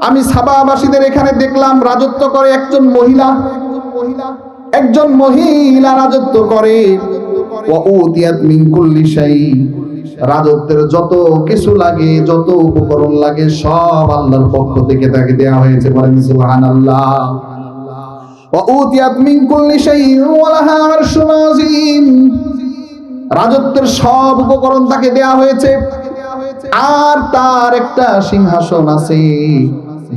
আমি সাবাবাসীদের এখানে দেখলাম রাজত্ব করে একজন মহিলা। একজন মহিলা রাজত্ব করে। রাজত্বের যত কিছু লাগে, যত উপকরণ লাগে, সব আল্লাহর পক্ষ থেকে তাকে দেয়া হয়েছে রাজত্বের সব উপকরণ তাকে দেয়া হয়েছে। আর তার একটা সিংহাসন আছে।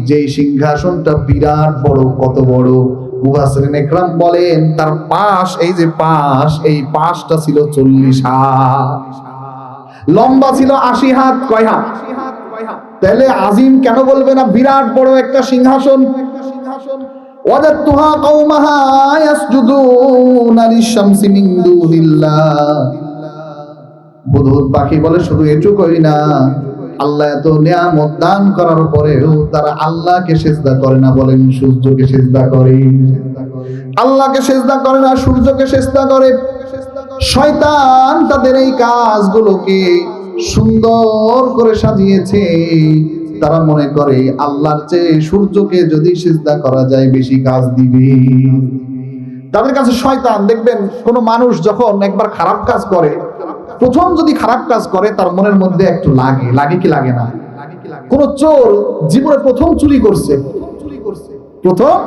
যেই সিংহাসনটা বিরাট বড়, কত বড়? একরাম বলেন, তার পাশ, এই যে পাশ, এই পাশটা ছিল চল্লিশ হাত। লম্বা ছিল আশি হাত, কয় হাত? তাহলে আজিম কেন বলবে না বিরাট বড় একটা সিংহাসন? ওয়াজাদতুহা কওমাহা লিশ-শামসি বুধুদ পাখি বলে শুধু এটুকুই না, আল্লাহ এত নিয়ামত দান করার পরেও তারা আল্লাহকে সেজদা করে না বলেন সূর্যকে সেজদা করে। আল্লাহকে সেজদা করে না, সূর্যকে সেজদা করে। শয়তান তাদের এই কাজগুলোকে সুন্দর করে সাজিয়েছে। তারা মনে করে আল্লাহর চেয়ে সূর্যকে যদি সেজদা করা যায় বেশি কাজ দিবে। তাদের কাছে শয়তান, দেখবেন কোন মানুষ যখন একবার খারাপ কাজ করে প্রথম যদি খারাপ কাজ করে, তার মনের মধ্যে একটু লাগে। লাগে কি লাগে না? কোন চোর জীবনে প্রথম চুরি করছে। প্রথম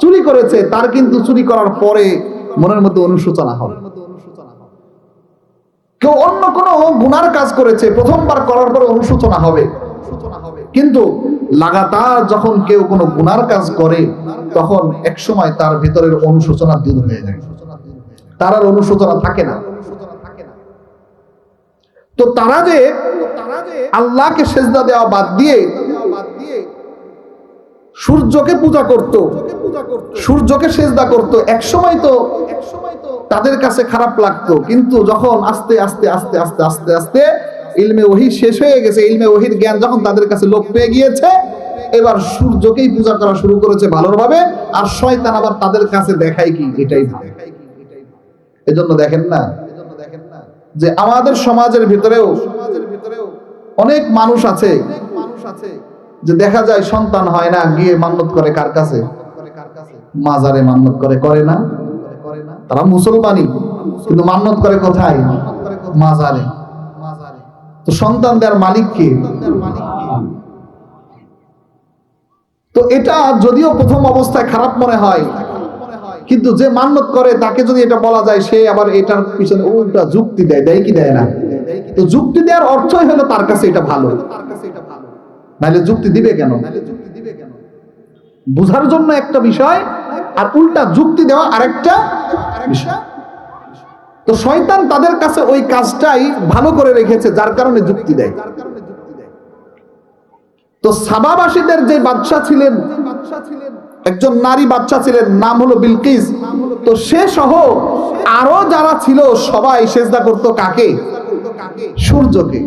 চুরি করেছে, তার কিন্তু চুরি করার পরে মনের মধ্যে অনুশোচনা হবে কেউ অন্য কোন গুনার কাজ করেছে, প্রথমবার করার পরে অনুশোচনা হবে। কিন্তু লাগাতার যখন কেউ কোনো গুনার কাজ করে, তখন এক সময় তার ভিতরের অনুশোচনা দূর হয়ে যায়। তার আর অনুশোচনা থাকে না। তো তারা যে আল্লাহকে সেজদা দেওয়া বাদ দিয়ে সূর্যকে পূজা করত, সূর্যকে সেজদা করত এক সময় তো তাদের কাছে খারাপ লাগতো। কিন্তু যখন আস্তে আস্তে আস্তে আস্তে আস্তে আস্তে ইলমে ওহি শেষ হয়ে গেছে, ইলমে ওহির জ্ঞান যখন তাদের কাছে লোক পেয়ে গিয়েছে, এবার সূর্যকেই পূজা করা শুরু করেছে ভালোভাবে আর শয়তান আবার তাদের কাছে দেখায় কি এটাই এজন্য দেখেন না যে আমাদের সমাজের ভিতরেও অনেক মানুষ আছে যে দেখা যায় সন্তান হয় না, গিয়ে মান্নত করে কার কাছে? মাজারে করে করে না? তারা মুসলমানই, কিন্তু করে কোথায়? মাজারে। তো সন্তান দেওয়ার মালিক কে? তো এটা যদিও প্রথম অবস্থায় খারাপ মনে হয় কিন্তু যে মান্যত করে, তাকে যদি এটা বলা যায়, সে আবার এটার পিছনে উল্টা যুক্তি দেয় দেয় কি দেয় না? তো যুক্তি দেওয়ার অর্থই হলো তার কাছে এটা ভালো। নাহলে যুক্তি দিবে কেন? বুঝার জন্য একটা বিষয়, আর উল্টা যুক্তি দেওয়া আরেকটা তো শয়তান তাদের কাছে ওই কাজটাই ভালো করে রেখেছে, যার কারণে যুক্তি দেয়। তো সাবাবাসীদের যে বাদশা ছিলেন একজন নারী বাচ্চা ছিলেন, নাম হলো বিলকিস। তো সে সহ আরও যারা ছিল, সবাই সেজদা করতো কাকে? সূর্যকে।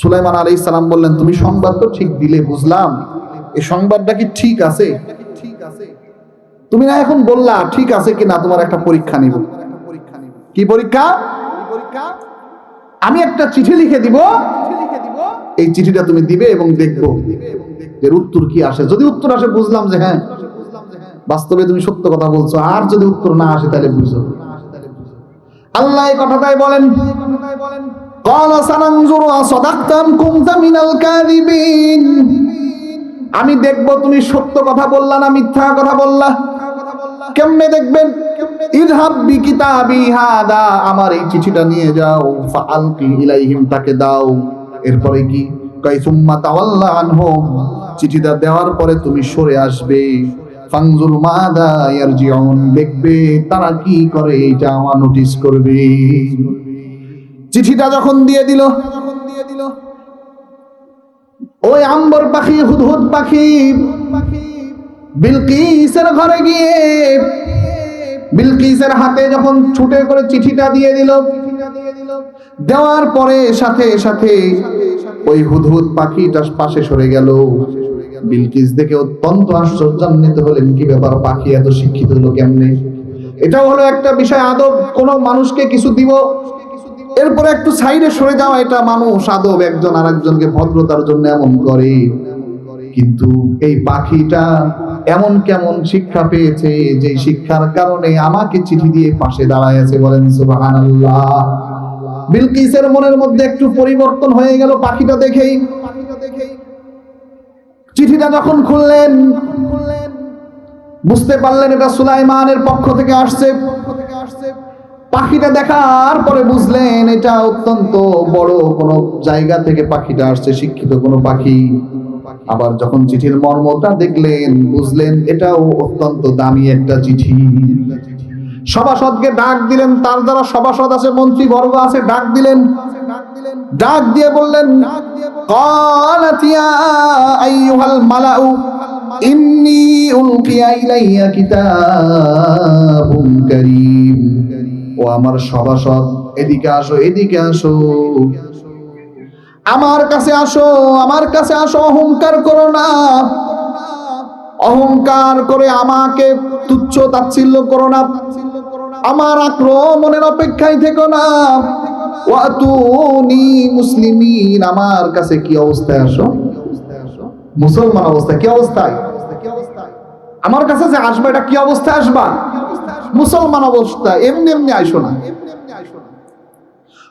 সুলাইমান আলী সালাম বললেন, তুমি সংবাদ তো ঠিক দিলে, বুঝলাম। এই সংবাদটা কি ঠিক আছে? তুমি না এখন বললা, ঠিক আছে কিনা, তোমার একটা পরীক্ষা নিব। কি পরীক্ষা? আমি একটা চিঠি লিখে দিব। এই চিঠিটা তুমি দিবে এবং দেখব। এর উত্তর কি আসে যদি উত্তর আসে বুঝলাম যে হ্যাঁ বাস্তবে তুমি সত্য কথা বলছো আর যদি উত্তর না আসে তাহলে বুঝো আল্লাহ এই কথাটাই বলেন قال سننظر أصدقت أم كنت من الكاذبين আমি দেখব তুমি সত্য কথা বললা না মিথ্যা কথা বললা কেমনে দেখবেন ইরহাব বি কিতাবি হাদা আমার এই চিঠিটা নিয়ে যাও ফাআলকি ইলাইহিম তাকে দাও এরপরে কি কই সুম্মা তাওয়াল্লা আনহুম চিঠিটা দেওয়ার পরে তুমি সরে আসবে। ফাংজুর মাদা দেখবে তারা কি করে আমার করবে। চিঠিটা যখন দিয়ে দিল, ওই আম্বর পাখি, হুদহুদ পাখি বিলকিসের ঘরে গিয়ে, বিলকিসের হাতে যখন ছুটে করে চিঠিটা দিয়ে দিল, দেওয়ার পরে সাথে সাথে ওই হুদহুদ পাখিটা পাশে সরে গেল। বিলকিস দেখে অত্যন্ত আশ্চর্যান্বিত হলেন, কি ব্যাপার পাখি, এত শিক্ষিত হলো কেমনে? এটাও হলো একটা বিষয়, আদব। কোন মানুষকে কিছু দিব, এরপরে একটু সাইডে সরে যাওয়া, এটা মানুষ আদব, একজন আরেকজনকে ভদ্রতার জন্য এমন করে। কিন্তু এই পাখিটা এমন কেমন শিক্ষা পেয়েছে, যে শিক্ষার কারণে আমাকে চিঠি দিয়ে পাশে দাঁড়ায় বলেন, সুবহানাল্লাহ। বিলকিসের মনের মধ্যে একটু পরিবর্তন হয়ে গেল পাখিটা দেখেই। চিঠিটা যখন খুললেন, বুঝতে পারলেন এটা সুলাইমানের পক্ষ থেকে আসছে। পাখিটা দেখার পরে বুঝলেন এটা অত্যন্ত বড় কোনো জায়গা থেকে পাখিটা আসছে, শিক্ষিত কোনো পাখি। আবার যখন চিঠির মর্মটা দেখলেন, বুঝলেন এটাও অত্যন্ত দামি একটা চিঠি। সভাসদকে ডাক দিলেন, তার দ্বারা সভাসদ আছে মন্ত্রী বর্গ আছে, ডাক দিলেন। ডাক দিয়ে বললেন ও আমার সভাসদ, এদিকে আসো এদিকে আসো। আমার কাছে আসো, আমার কাছে আসো, অহংকার করো না। অহংকার করে আমাকে তুচ্ছ তাচ্ছিল্য করো না। আমার আক্রমণের অপেক্ষায় থেকো না। ওয়াতুনি মুসলিমিন আমার কাছে কি অবস্থায় আসো মুসলমান অবস্থায় কি অবস্থায় আমার কাছে যে আসবে এটা কি অবস্থায় আসবা মুসলমান অবস্থা এমনি এমনি আইসো না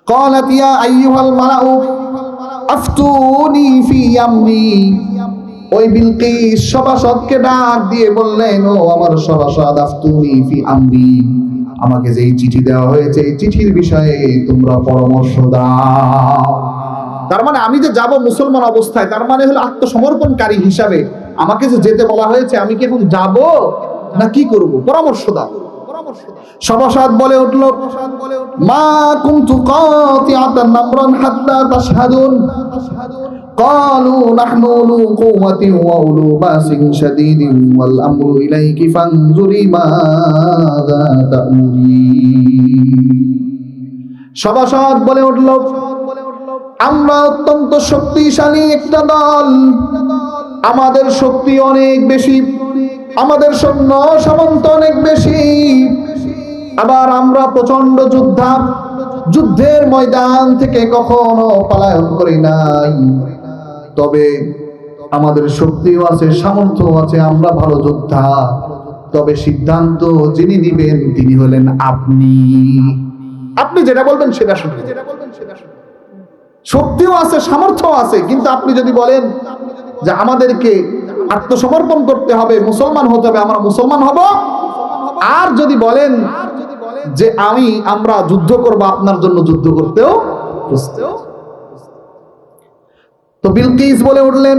قالت يا أيها الملأ أفتوني في أمري ওই বিলকিস সভাসদকে ডাক দিয়ে বললেন ও আমার সভাসদ আফতুনি ফি আমরি আমাকে যে চিঠি দেওয়া হয়েছে, এই চিঠির বিষয়ে তোমরা পরামর্শ দাও। তার মানে আমি যে যাব মুসলমান অবস্থায়, তার মানে হলো আত্মসমর্পণকারী হিসাবে আমাকে যে যেতে বলা হয়েছে, আমি কি এখন যাব না কি করব? পরামর্শ দাও। সভাসদ বলে উঠল, মা কুনতু কাতিআতান নামরান হাত্তা তাশহাদুন। قالوا نحن أولو قوة وأولو بأس شديد والأمر إليك فانظري ماذا تأمرين সভাসদ বলে উঠল আমরা অত্যন্ত শক্তিশালী একটা দল আমাদের শক্তি অনেক বেশি আমাদের সৈন্য সামন্ত অনেক বেশি আবার আমরা প্রচন্ড যোদ্ধা যুদ্ধের ময়দান থেকে কখনো পলায়ন করি নাই তবে আমাদের শক্তিও আছে সামর্থ্য আছে, আমরা ভালো যোদ্ধা। তবে সিদ্ধান্ত যিনি নিবেন, তিনি হলেন আপনি। আপনি যেটা বলবেন সেটা শুনবেন শক্তিও আছে সামর্থ্য আছে, কিন্তু আপনি যদি বলেন যে আমাদেরকে আত্মসমর্পণ করতে হবে, মুসলমান হতে হবে, আমরা মুসলমান হব। আর যদি বলেন যে আমি, আমরা যুদ্ধ করব, আপনার জন্য যুদ্ধ করতেও। তো বিলকিস বলে উঠলেন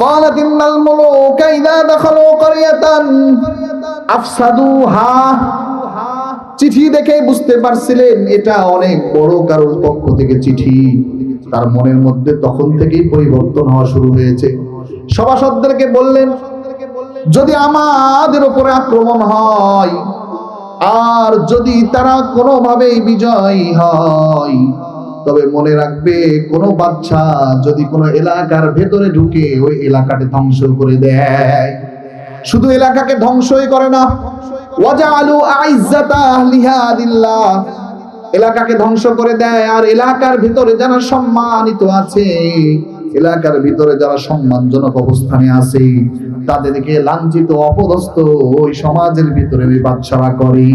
قالت إن الملوك إذا دخلوا قرية أفسدوها চিঠি দেখে বুঝতে পারছিলেন এটা অনেক বড় কারোর পক্ষ থেকে চিঠি তার মনের মধ্যে তখন থেকেই পরিবর্তন হওয়া শুরু হয়েছে সভাসদদেরকে বললেন যদি আমাদের উপরে আক্রমণ হয় আর যদি তারা কোনোভাবেই বিজয় হয় তবে মনে রাখবে, কোনো বাচ্চা যদি কোনো এলাকার ভেতরে ঢুকে ওই এলাকাটি ধ্বংস করে দেয়। শুধু এলাকাকে ধ্বংসই করে না ওয়াজালু আইজ্জাতা আহলিহা দিল্লাহ। এলাকাকে ধ্বংস করে দেয়, আর এলাকার ভিতরে যারা সম্মানিত আছে, এলাকার ভিতরে যারা সম্মানজনক অবস্থানে আছে, তাদেরকে লাঞ্ছিত, অপদস্থ ওই সমাজের ভিতরে বাচ্চারা করে।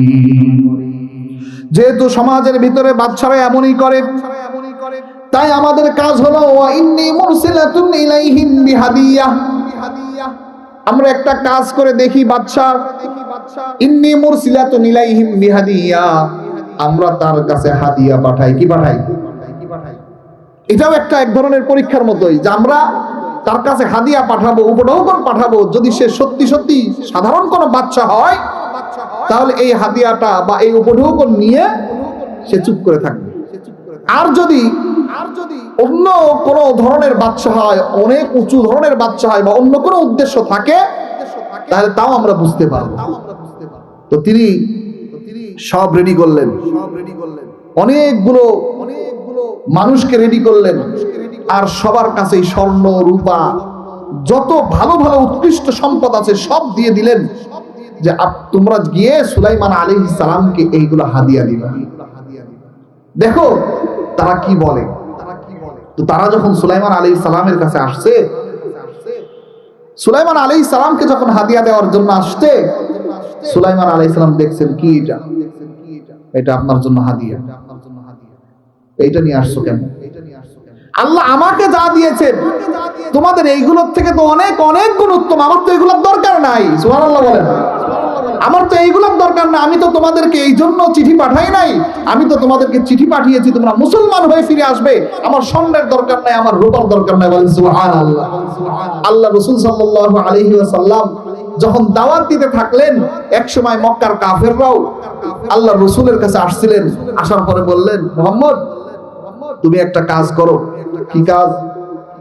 যেহেতু সমাজের ভিতরে বাচ্চারা এমনই করে, তাই আমাদের কাজ হলো আমরা একটা কাজ করে দেখি বাচ্চা ইন্নি মুরসিলাতুন ইলাইহিম বিহাদিয়া। আমরা তার কাছে হাদিয়া পাঠাই, কি পাঠাই? এটাও একটা এক ধরনের পরীক্ষার মতোই, যে আমরা তার কাছে হাদিয়া পাঠাবো, উপঢৌকন পাঠাবো, যদি সে সত্যি সত্যি সাধারণ কোনো বাচ্চা হয় তাহলে এই হাদিয়াটা বা এই উপঢৌকন নিয়ে সে চুপ করে থাকবে। আর যদি আর যদি অন্য কোনো ধরনের বাচ্চা হয়, অনেক উঁচু ধরনের বাচ্চা হয় বা অন্য কোনো উদ্দেশ্য থাকে, তাহলে তাও আমরা বুঝতে পারব। তো তিনি সব রেডি করলেন। অনেকগুলো অনেকগুলো মানুষকে রেডি করলেন। আর সবার কাছেই স্বর্ণ, রূপা, যত ভালো ভালো উৎকৃষ্ট সম্পদ আছে সব দিয়ে দিলেন। যে তোমরা গিয়ে সুলাইমান আলী সালামকে এইগুলো হাদিয়া দিবা। দেখো, তারা কি বলে? তো তারা যখন সুলাইমান আলী সালামের কাছে আসছে, সুলাইমান আলী সালামকে যখন হাদিয়া দেওয়ার জন্য আসছে, সুলাইমান আলী সালাম দেখছেন কি এটা? এটা আপনার জন্য হাদিয়া। এইটা নিয়ে আসছো কেন? আল্লাহ আমাকে যা দিয়েছেন, তোমাদের এইগুলোর থেকে তো অনেক অনেক গুণ উত্তম। আমার তো এগুলোর দরকার নাই। সুবহানাল্লাহ বলেন। আমার তো এইগুলোর দরকার না, আমি তো তোমাদেরকে এই জন্য চিঠি পাঠাই নাই। আমি তো তোমাদেরকে চিঠি পাঠিয়েছি, তোমরা মুসলমান হয়ে ফিরে আসবে। আমার স্বর্ণের দরকার নাই, আমার রূপার দরকার নাই, বলেন আল্লাহ রাসূল সাল্লাল্লাহু আলাইহি ওয়াসাল্লাম যখন দাওয়াত দিতে থাকলেন, এক সময় মক্কার কাফেররাও আল্লাহ রসুলের কাছে আসছিলেন, আসার পরে বললেন, মোহাম্মদ, তুমি একটা কাজ করো। কি কাজ?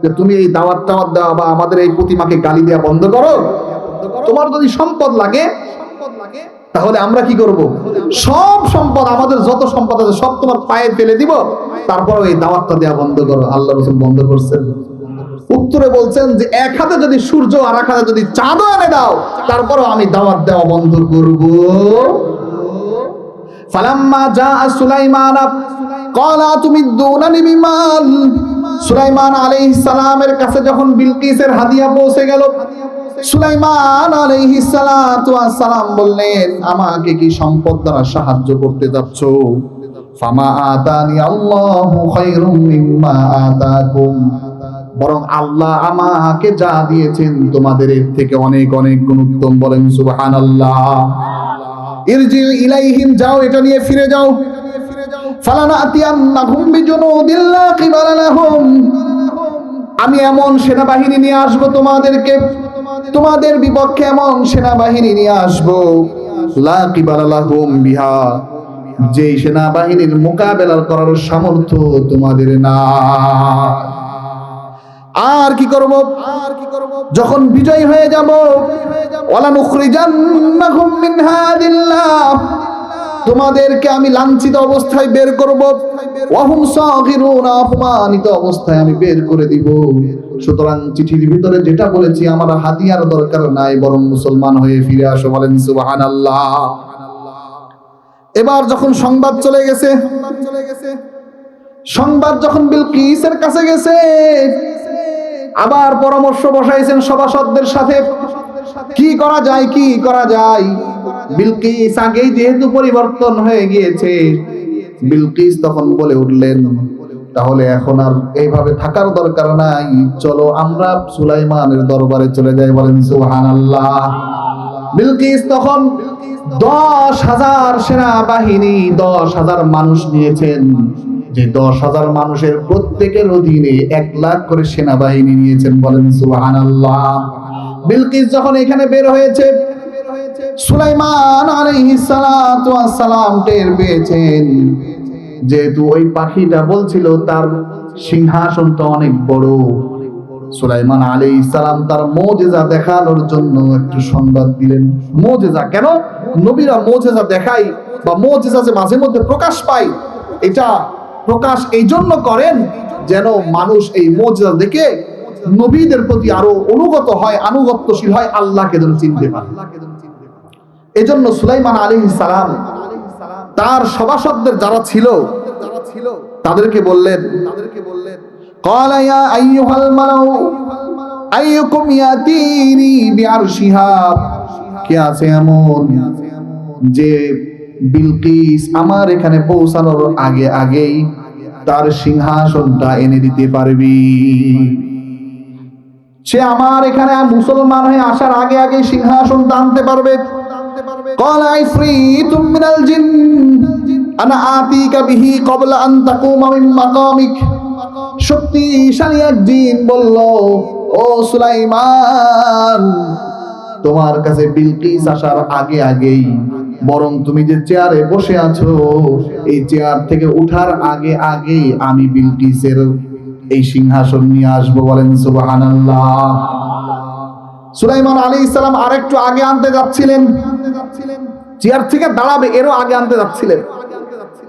যে তুমি এই দাওয়াত টাওয়াত দেওয়া বা আমাদের এই প্রতিমাকে গালি দেওয়া বন্ধ করো। তোমার যদি সম্পদ লাগে তাহলে আমরা কি করব? সব সম্পদ, আমাদের যত সম্পদ আছে, সব তোমার পায়ে ফেলে দিব। তারপরে এই দাওয়াতটা দেওয়া বন্ধ করো। আল্লাহ রসুল বন্ধ করছেন। উত্তরে বলছেন যে, এক হাতে যদি সূর্য আর এক হাতে যদি চাঁদও এনে দাও, তারপরও আমি দাওয়াত দেওয়া বন্ধ করব। ফালাম্মা জা সুলাইমান, ক্বালা তুমিদ্দুনানি বিমাল। সুলাইমান আলাইহিস সালামের কাছে যখন বিলকিসের হাদিয়া পৌঁছে গেল সুলাইমান বললেন, আমাকে কি সম্পদ দ্বারা সাহায্য করতে যাচ্ছ? ফামা আতানি আল্লাহু খায়রুম মিম্মা আতাকুম। বরং আল্লাহ আমাকে যা দিয়েছেন তোমাদের এর থেকে অনেক অনেক গুণ উত্তম বলেন, সুবহানাল্লাহ। ইরজি ইলাইহিম, যাও এটা নিয়ে ফিরে যাও। লা কিবালা লাহুম। আমি এমন সেনাবাহিনী নিয়ে আসব তোমাদেরকে। তোমাদের বিপক্ষে এমন সেনাবাহিনী নিয়ে আসব। যেই সেনাবাহিনীর মোকাবেলা করার সামর্থ্য তোমাদের না। আর কি করব? আর কি করব যখন বিজয় হয়ে যাব ওয়ালা নুখরিজান্নাহুম মিন হাদিল্লাহ। তোমাদেরকে আমি লাঞ্ছিত অবস্থায় বের করব। ওয়াহুম সাগিরুন, অপমানিত অবস্থায় আমি বের করে দিব। সুতরাং চিঠির ভিতরে যেটা বলেছি, আমার হাতিয়ার দরকার নাই, বরং মুসলমান হয়ে ফিরে আসো বলেন সুবহানাল্লাহ। এবার যখন সংবাদ চলে গেছে, সংবাদ যখন বিলকিসের কাছে গেছে, আবার পরামর্শ বসাইছেন সভাসদদের সাথে। কি করা যায়, কি করা যায়? বিলকিস আগেই যেহেতু পরিবর্তন হয়ে গিয়েছে, বিলকিস তখন বলে উঠলেন, তাহলে এখন আর এইভাবে থাকার দরকার নাই, চলো আমরা সুলাইমানের দরবারে চলে যাই। বলেন, সুবহানাল্লাহ। বিলকিস তখন দশ হাজার সেনাবাহিনী, দশ হাজার মানুষ নিয়েছেন। যে দশ হাজার মানুষের প্রত্যেকের অধীনে এক লাখ করে সেনাবাহিনী নিয়েছেন। বলেন, সুবহানাল্লাহ। বিলকিস যখন এখানে বের হয়েছে, সুলাইমান সালাম টের পেয়েছেন। যেহেতু ওই পাখিটা বলছিল, তার সিংহাসনটা অনেক বড়। সুলাইমান আলী ইসলাম তার মোজেজা দেখানোর জন্য একটু সংবাদ দিলেন। মোজেজা কেন? নবীরা মোজেজা দেখাই বা মোজেজা যে মাঝে মধ্যে প্রকাশ পায়, এটা প্রকাশ এই জন্য করেন যেন মানুষ এই মোজেজা দেখে নবীদের প্রতি আরও অনুগত হয়, আনুগত্যশীল হয়, আল্লাহকে যেন চিনতে পারে। এজন্য সুলাইমান আলী সালাম তার সভাসদদের যারা ছিল, তাদেরকে বললেন তাদেরকে বললেন কে আছে এমন? যে বিলকিস আমার এখানে পৌঁছানোর আগে আগেই তার সিংহাসনটা এনে দিতে পারবি। সে আমার এখানে মুসলমান হয়ে আসার আগে আগে সিংহাসন টানতে পারবে। তোমার কাছে বিলকিস আসার আগে আগেই, বরং তুমি যে চেয়ারে বসে আছো, এই চেয়ার থেকে উঠার আগে আগেই আমি বিলকিসের এই সিংহাসন নিয়ে আসবো বলেন সুবহানাল্লাহ সুলাইমান আলী ইসলাম আরেকটু আগে আনতে যাচ্ছিলেন চেয়ার থেকে দাঁড়াবে এরও আগে আনতে যাচ্ছিলেন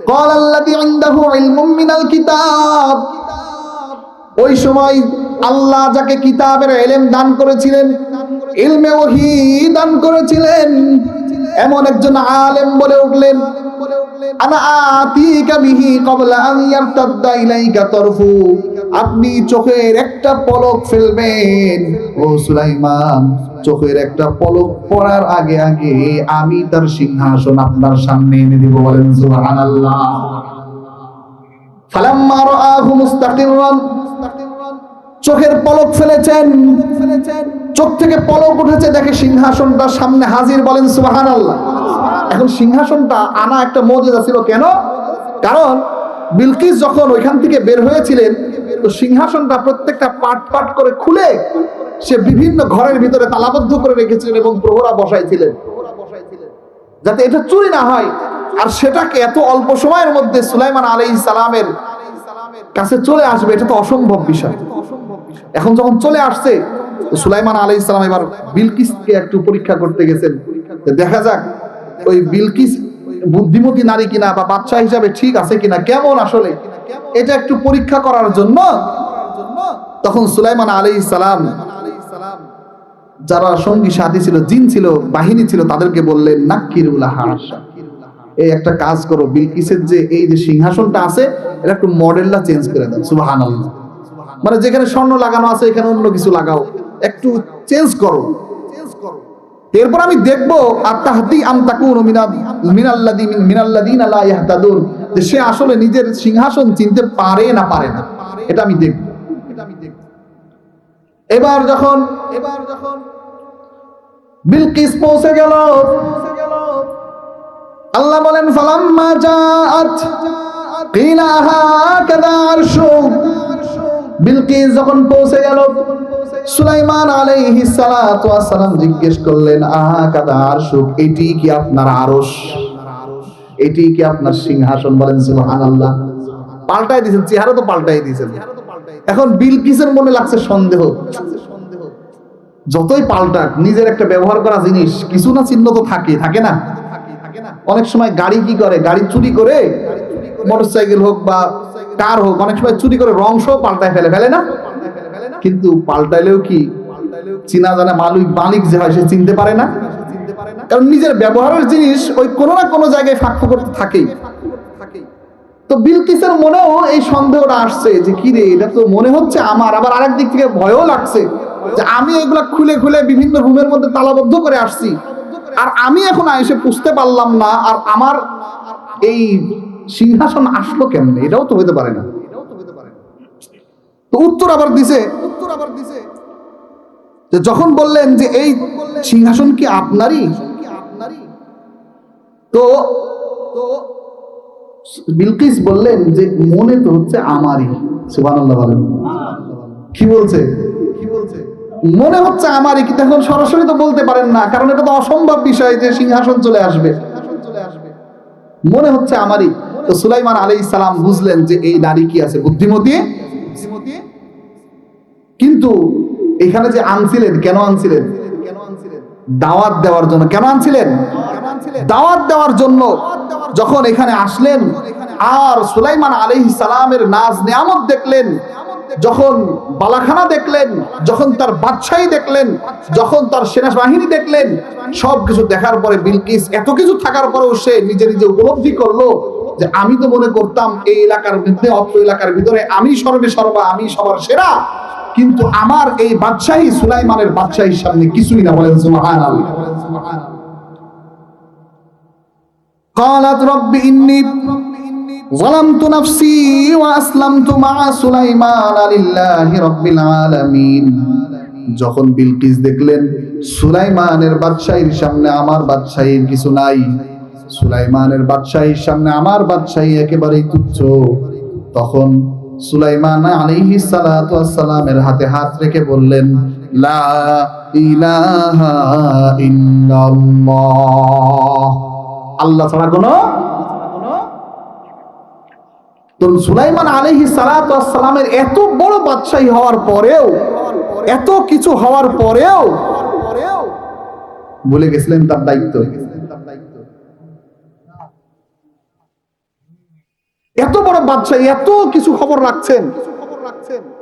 قال الذي عنده علم من الكتاب ওই সময় আল্লাহ যাকে কিতাবের এলেম দান করেছিলেন ইলমে ওহি দান করেছিলেন এমন একজন আলেম বলে উঠলেন আনা আতিকা বিহি ক্বাবলা আন ইয়ারতাদ্দা ইলাইকা তরফু আপনি চোখের একটা পলক ফেলবেন। ও সুলাইমান, চোখের একটা পলক পড়ার আগে আগে আমি তার সিংহাসন আপনার সামনে এনে দিব বলেন সুবহানাল্লাহ। ফালাম্মা রাআহু মুস্তাকিররান, চোখের পলক ফেলেছেন। চোখ থেকে পলক উঠেছে, দেখে সিংহাসনটা সামনে হাজির বলেন সুবহানাল্লাহ। এখন সিংহাসনটা আনা একটা মজেদা ছিল কেন? কারণ বিলকিস যখন ওইখান থেকে বের হয়েছিলেন তো সিংহাসনটা প্রত্যেকটা পাট পাট করে খুলে সে বিভিন্ন ঘরের ভিতরে তালাবদ্ধ করে রেখেছিলেন এবং প্রহরা বসাইছিলেন। যাতে এটা চুরি না হয়। আর সেটাকে এত অল্প সময়ের মধ্যে সুলাইমান আলাই সালামের কাছে চলে আসবে, এটা তো অসম্ভব বিষয়। এখন যখন চলে আসছে সুলাইমান আলাই ইসলাম এবার বিলকিসকে একটু পরীক্ষা করতে গেছেন। দেখা যাক, ওই বিলকিস বুদ্ধিমতী নারী কিনা বা বাচ্চা হিসাবে ঠিক আছে কিনা, কেমন আসলে? এটা একটু পরীক্ষা করার জন্য তখন সুলাইমান আলাই সালাম, যারা সঙ্গী সাথী ছিল, জিন ছিল, বাহিনী ছিল, তাদেরকে বললেন নাক্কিরুল্লাহ এই একটা কাজ করো, বিলকিসের যে এই যে সিংহাসনটা আছে এটা একটু মডেলটা চেঞ্জ করে দাও, সুবহানাল্লাহ। মানে যেখানে স্বর্ণ লাগানো আছে, এখানে অন্য কিছু লাগাও, একটু চেঞ্জ করো। এরপর আমি দেখব যে সে আসলে নিজের সিংহাসন চিনতে পারে না পারে না। এটা আমি দেখব। এবার যখন এবার যখন বিলকিস পৌঁছে গেল, আল্লাহ বলেন বিলকিস যখন পৌঁছে গেল সুলাইমান আলাইহিস সালাতু ওয়াস সালাম জিজ্ঞেস করলেন, আহা কাদা আরশুক, এটি কি আপনার আরশ? এটি কি আপনার সিংহাসন? বলেন, সুবহানাল্লাহ। পাল্টাই দিয়েছেন, চেহারা তো পাল্টাই দিয়েছেন। এখন বিলকিসের মনে লাগছে? সন্দেহ। যতই পাল্টাক, নিজের একটা ব্যবহার করা জিনিস, কিছু না চিহ্ন তো থাকে থাকে না। অনেক সময় গাড়ি কি করে? গাড়ি চুরি করে মোটরসাইকেল হোক বা কার হোক, অনেক সময় চুরি করে রং পাল্টায় ফেলে ফেলে না? কিন্তু পাল্টাইলেও কি চিনা জানা মালিক মালিক যে হয় সে চিনতে পারে না? কারণ নিজের ব্যবহারের জিনিস ওই কোনো না কোনো জায়গায় ফাঁক করতে থাকেই। তো বিলকিসের মনেও এই সন্দেহটা আসছে যে কি রে, এটা তো মনে হচ্ছে আমার, আবার আরেক দিক থেকে ভয়ও লাগছে যে আমি এগুলা খুলে খুলে বিভিন্ন রুমের মধ্যে তালাবদ্ধ করে আসছি। আর আমি এখন এসে বুঝতে পারলাম না, আর আমার এই সিংহাসন আসলো কেমনে? এটাও তো হতে পারে না। তো উত্তর আবার দিছে। উত্তর আবার দিছে যে যখন বললেন যে এই সিংহাসন কি আপনারই? তো তো বিলকিস বললেন যে মনে তো হচ্ছে আমারই। সুবহানাল্লাহ বলেন। কি বলছে কি বলছে? মনে হচ্ছে আমারই, কিন্তু এখন সরাসরি তো বলতে পারেন না, কারণ এটা তো অসম্ভব বিষয় যে সিংহাসন চলে আসবে। মনে হচ্ছে আমারই। তো সুলাইমান আলাইহিস সালাম বুঝলেন যে এই নারী কি আছে বুদ্ধিমতী? কিন্তু এখানে যে আনছিলেন, কেন আনছিলেন? দাওয়াত দেওয়ার জন্য। কেন আনছিলেন? দাওয়াত দেওয়ার জন্য। যখন এখানে আসলেন, আর সুলাইমান আলাইহিস সালামের নাজ নিয়ামত দেখলেন, যখন বালাখানা দেখলেন, যখন তার বাদশাহী দেখলেন, যখন তার সেনাবাহিনী দেখলেন, সবকিছু দেখার পরে বিলকিস এত কিছু থাকার পরেও সে নিজে নিজে উপলব্ধি করল যে আমি তো মনে করতাম এই এলাকার মধ্যে অত্র এলাকার ভিতরে আমি সর্বে সর্বা আমি সবার সেরা কিন্তু আমার এই বাদশাহী সুলাইমানের বাদশাহীর সামনে কিছুই না বলেন সুবহানাল্লাহ قالت رب إني ظلمت نفسي وأسلمت مع سليمان لله رب العالمين যখন বিলকিস দেখলেন সুলাইমানের বাদশাহীর সামনে আমার বাদশাহীর কিছু নাই সুলাইমানের বাদশাহীর সামনে আমার বাদশাহী একেবারেই তুচ্ছ। তখন সুলাইমান সালাতু সালামের হাতে হাত রেখে বললেন, লা ইলাহা ইল্লাল্লাহ। আল্লাহ ছাড়া কোনো তো সুলাইমান এত বড় বাদশাহী হওয়ার পরেও, এত কিছু হওয়ার পরেও বলে গেছিলেন তার দায়িত্ব। এত বড় বাদশাহী, এত কিছু খবর রাখছেন।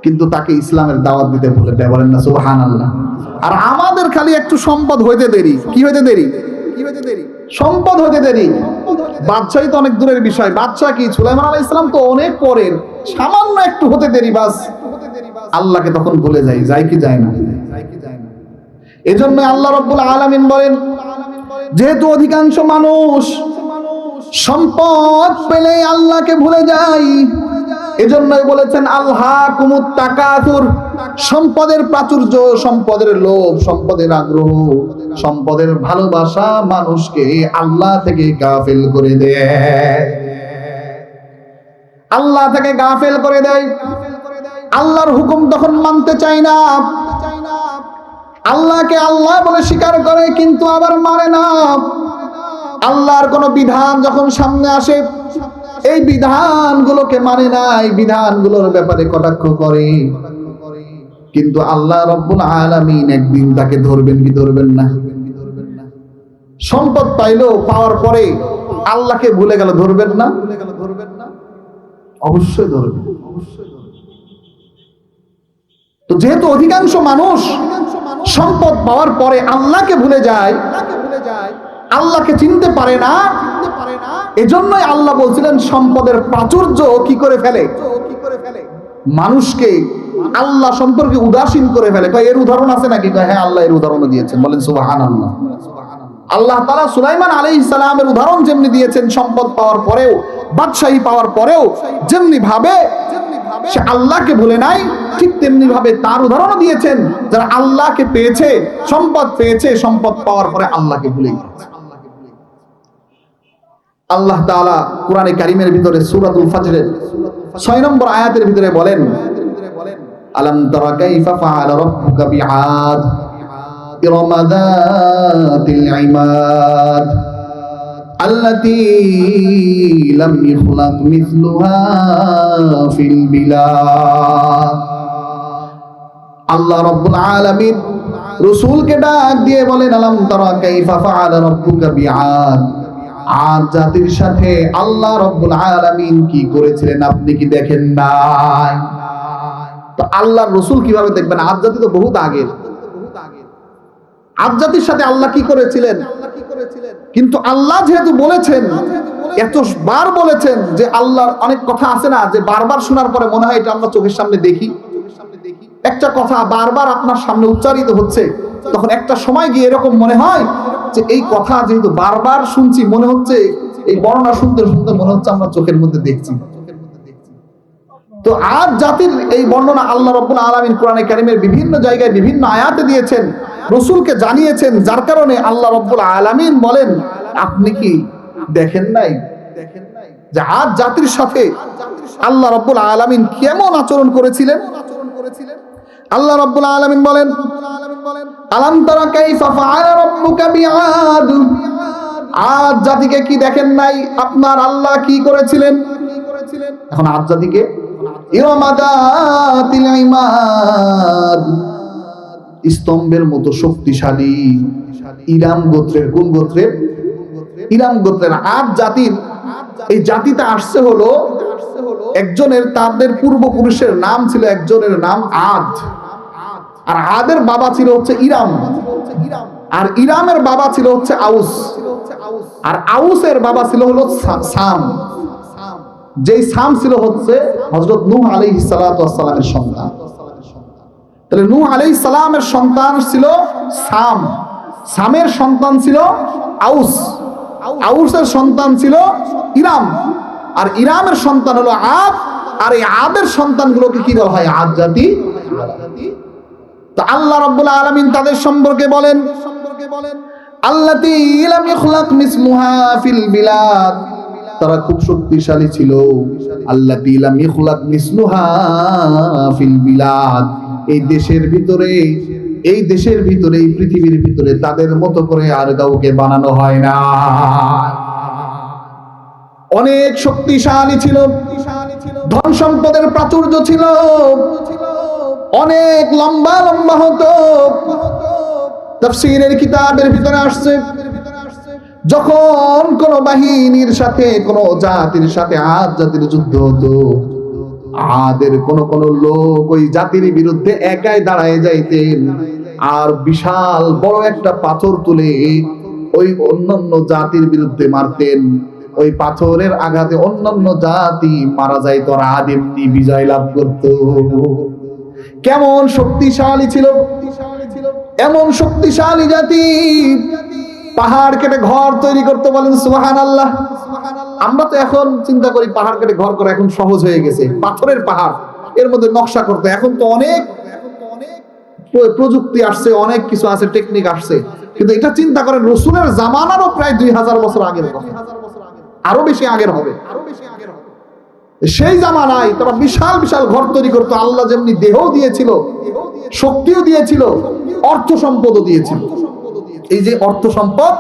কিন্তু তাকে ইসলামের দাওয়াত দিতে দেয় বলেন না, সুবহানাল্লাহ। আর আমাদের খালি একটু সম্পদ হইতে দেরি। কি হইতে দেরি? কি হইতে দেরি। সম্পদ হতে দেরি বাদশাহী তো অনেক দূরের বিষয়। বাদশাহ কি? সুলাইমান আলাইহিস ইসলাম তো অনেক পরের। সামান্য একটু হতে দেরি বাস। আল্লাহকে তখন ভুলে যাই যাই কি যায় না। এজন্য আল্লাহ রব্বুল আলামিন বলেন, যেহেতু অধিকাংশ মানুষ সম্পদ পেলে আল্লাহকে ভুলে যায় এজন্যই বলেছেন আল্লাহ কুমুত তাকাতুর সম্পদের প্রাচুর্য, সম্পদের লোভ, সম্পদের আগ্রহ, সম্পদের ভালোবাসা মানুষকে আল্লাহ থেকে গাফেল করে দেয় আল্লাহ থেকে গাফেল করে দেয় আল্লাহর হুকুম তখন মানতে চায় না। আল্লাহকে আল্লাহ বলে স্বীকার করে, কিন্তু আবার মানে না। আল্লাহর কোন বিধান যখন সামনে আসে, এই বিধানগুলোকে মানে না এই বিধানগুলোর ব্যাপারে কটাক্ষ করে। কিন্তু আল্লাহ রব্বুল আলামিন একদিন তাকে ধরবেন কি ধরবেন না? সম্পদ পাইলো পাওয়ার পরে আল্লাহকে ভুলে গেল ধরবেন না? অবশ্যই ধরবেন। তো যেহেতু অধিকাংশ মানুষ সম্পদ পাওয়ার পরে আল্লাহকে ভুলে যায় ভুলে যায় আল্লাহকে চিনতে পারে না। এজন্যই আল্লাহ বলছিলেন, সম্পদের প্রাচুর্য কি করে ফেলে? মানুষকে আল্লাহ সম্পর্কে উদাসীন করে ফেলে। এর উদাহরণ আছে নাকি? হ্যাঁ আল্লাহ এর উদাহরণ দিয়েছেন। বলেন সুবাহান আল্লাহ আল্লাহ তালা সুলাইমান আলী ইসলামের উদাহরণ যেমনি দিয়েছেন, সম্পদ পাওয়ার পরেও, বাদশাহী পাওয়ার পরেও, যেমনি ভাবে সে আল্লাহকে ভুলে নাই, ঠিক তেমনি ভাবে তার উদাহরণও দিয়েছেন। যারা আল্লাহকে পেয়েছে, সম্পদ পেয়েছে, সম্পদ পাওয়ার পরে আল্লাহকে ভুলে গিয়েছে আল্লাহ তাআলা কোরআনে কারিমের ভিতরে সূরাতুল ফজরের 6 নম্বর আয়াতের ভিতরে বলেন আলাম তারা কাইফা ফাআলা রাব্বুকা বিআদ ইরম যাতিল ইমাদ التي لم يخلق مثلها في البلاد আল্লাহ রব্বুল আলামিন রসুলকে ডাক দিয়ে বলেন আলাম তারা কাইফা ফাআলা রাব্বুকা বিআদ আদ জাতির সাথে আল্লাহ রব্বুল আলামিন কি করেছিলেন আপনি কি দেখেন নাই? তো আল্লাহর রসুল কীভাবে দেখবেন? আদ জাতি তো বহুত আগের। আদ জাতির সাথে আল্লাহ কি করেছিলেন? কিন্তু আল্লাহ যেহেতু বলেছেন, এত বার বলেছেন যে আল্লাহর অনেক কথা আছে না, যে বারবার শোনার পরে মনে হয় এটা আমরা চোখের সামনে দেখি। একটা কথা বারবার আপনার সামনে উচ্চারিত হচ্ছে। তখন একটা সময় গিয়ে এরকম মনে হয় যে এই কথা যেহেতু বারবার শুনছি, মনে হচ্ছে এই বর্ণনা শুনতে শুনতে মনে হচ্ছে আমরা চোখের মধ্যে দেখছি। তো আজ জাতির এই বর্ণনা আল্লাহ রব্বুল আলমিন কোরআনে কারিমের বিভিন্ন জায়গায় বিভিন্ন আয়াতে দিয়েছেন, রসুলকে জানিয়েছেন, যার কারণে আল্লাহ রব্বুল আলমিন বলেন, আপনি কি দেখেন নাই দেখেন নাই যে আজ জাতির সাথে আল্লাহ রব্বুল আলমিন কেমন আচরণ করেছিলেন? আল্লাহ রব্বুল আলমিন বলেন আজ জাতিকে কি দেখেন নাই? আপনার আল্লাহ কি করেছিলেন? এখন আজ জাতিকে স্তম্ভের মতো শক্তিশালী ইরাম গোত্রের কোন গোত্রের? ইরাম গোত্রের আদ জাতির। এই জাতিতে আসছে হলো একজনের তাদের পূর্বপুরুষের নাম ছিল একজনের নাম আদ। আর আদের বাবা ছিল হচ্ছে ইরাম। আর ইরামের বাবা ছিল হচ্ছে আউস। আর আউসের বাবা ছিল হলো সাম। যেই সাম ছিল হচ্ছে হজরত নূহ আলী সালামের সন্তান। তাহলে নূহ আলাই সালামের সন্তান ছিল সাম। সামের সন্তান ছিল আউস। আউসের সন্তান ছিল ইরাম। আর ইরামের সন্তান হলো আদ। আর এই আদের সন্তানগুলোকে কি বলা হয়? আদ জাতি। তো আল্লাহ রাব্বুল আলামিন তাদের সম্পর্কে বলেন তারা খুব শক্তিশালী ছিল। বিলাদ। এই দেশের ভিতরে, এই দেশের ভিতরে, এই পৃথিবীর ভিতরে তাদের মতো করে আর কাউকে বানানো হয় না। অনেক শক্তিশালী ছিল। ধন সম্পদের প্রাচুর্য ছিল। অনেক লম্বা লম্বা হতো। তাফসীরের কিতাবের ভিতরে আসছে, যখন কোন বাহিনীর সাথে, কোন জাতির সাথে আদ জাতির যুদ্ধ হতো, আদের কোন কোন লোক ওই জাতির বিরুদ্ধে একাই দাঁড়ায় যাইতেন, আর বিশাল বড় একটা পাথর তুলে ওই অন্যান্য জাতির বিরুদ্ধে মারতেন। ওই পাথরের আঘাতে অন্যান্য জাতি মারা যাইত আর এমনি বিজয় লাভ করত। কেমন শক্তিশালী ছিল? এমন শক্তিশালী জাতি পাহাড় কেটে ঘর তৈরি করতে বলেন সুবাহান আল্লাহ আমরা তো এখন চিন্তা করি পাহাড় কেটে ঘর করা এখন সহজ হয়ে গেছে, পাথরের পাহাড়, এর মধ্যে নকশা করতে। এখন তো অনেক প্র- প্রযুক্তি আসছে, অনেক কিছু আছে, টেকনিক আসছে। কিন্তু এটা চিন্তা করেন, রসুলের জামানারও প্রায় দুই হাজার বছর আগের কথা। আরও বেশি আগের হবে। সেই জামানায় তারা বিশাল বিশাল ঘর তৈরি করতো। আল্লাহ যেমনি দেহ দিয়েছিল, শক্তিও দিয়েছিল, অর্থ সম্পদও দিয়েছিল। এই যে অর্থ সম্পদ,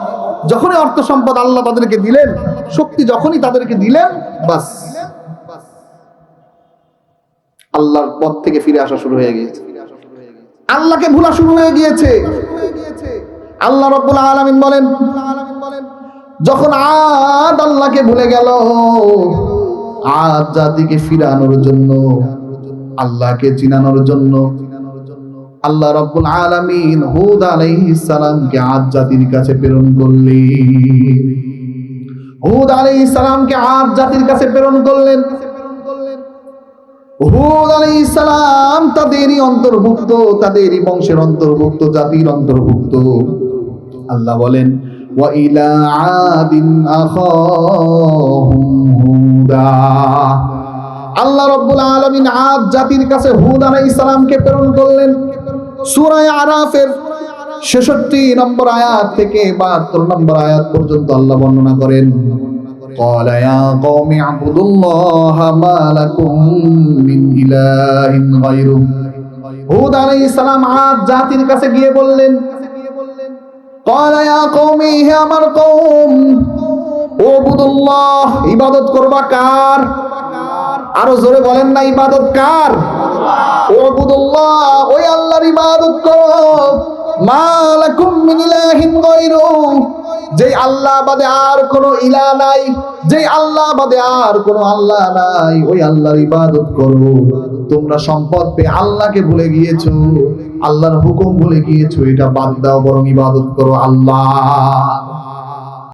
যখনই অর্থ সম্পদ আল্লাহ তাদেরকে দিলেন, শক্তি যখনই তাদেরকে দিলেন, বাস। আল্লাহর পথ থেকে ফিরে আসা শুরু হয়ে গিয়েছে। আল্লাহকে ভুলা শুরু হয়ে গিয়েছে। আল্লাহ রব্বুল আলামিন বলেন, যখন আদ আল্লাহকে ভুলে গেল আদ জাতিকে ফিরানোর জন্য, আল্লাহকে চিনানোর জন্য, আল্লাহ রব্বুল আলামিন হুদ আলাইহিস সালামকে আদ জাতির কাছে প্রেরণ করলেন। হুদ আলাইহিস সালামকে আদ জাতির কাছে প্রেরণ করলেন। হুদ আলাইহিস সালাম তাদেরই অন্তর্ভুক্ত, তাদেরই বংশের অন্তর্ভুক্ত, জাতির অন্তর্ভুক্ত। আল্লাহ বলেন ওয়া ইলা আদিন আখাহুম হুদা আল্লাহ রাব্বুল আলামিন আদ জাতির কাছে হুদ আলাইহিস সালামকে প্রেরণ করলেন সূরা আরাফের 66 নম্বর আয়াত থেকে 72 নম্বর আয়াত পর্যন্ত আল্লাহ বর্ণনা করেন قال يا قوم اعبدوا الله ما لكم من إله غيره হুদ আলাইহিস সালাম আদ জাতির কাছে গিয়ে বললেন কলা ইয়া কৌমি হে আমার কৌম ও বুদুল্লাহ ইবাদত করবা কার? আরও জোরে বলেন না ইবাদত কার? ও ওই আল্লাহর ইবাদত করো। মালাকুম মিন ইলাহিন গায়রু। যেই আল্লাহ বাদে আর কোনো ইলা নাই যে আল্লাহ বাদে আর কোনো আল্লাহ নাই, ওই আল্লাহর ইবাদত করো। তোমরা সম্পদ পেয়ে আল্লাহকে ভুলে গিয়েছো। আল্লাহর হুকুম বলে গিয়েছো এটা বাদ দাও বরং ইবাদত করো আল্লাহ।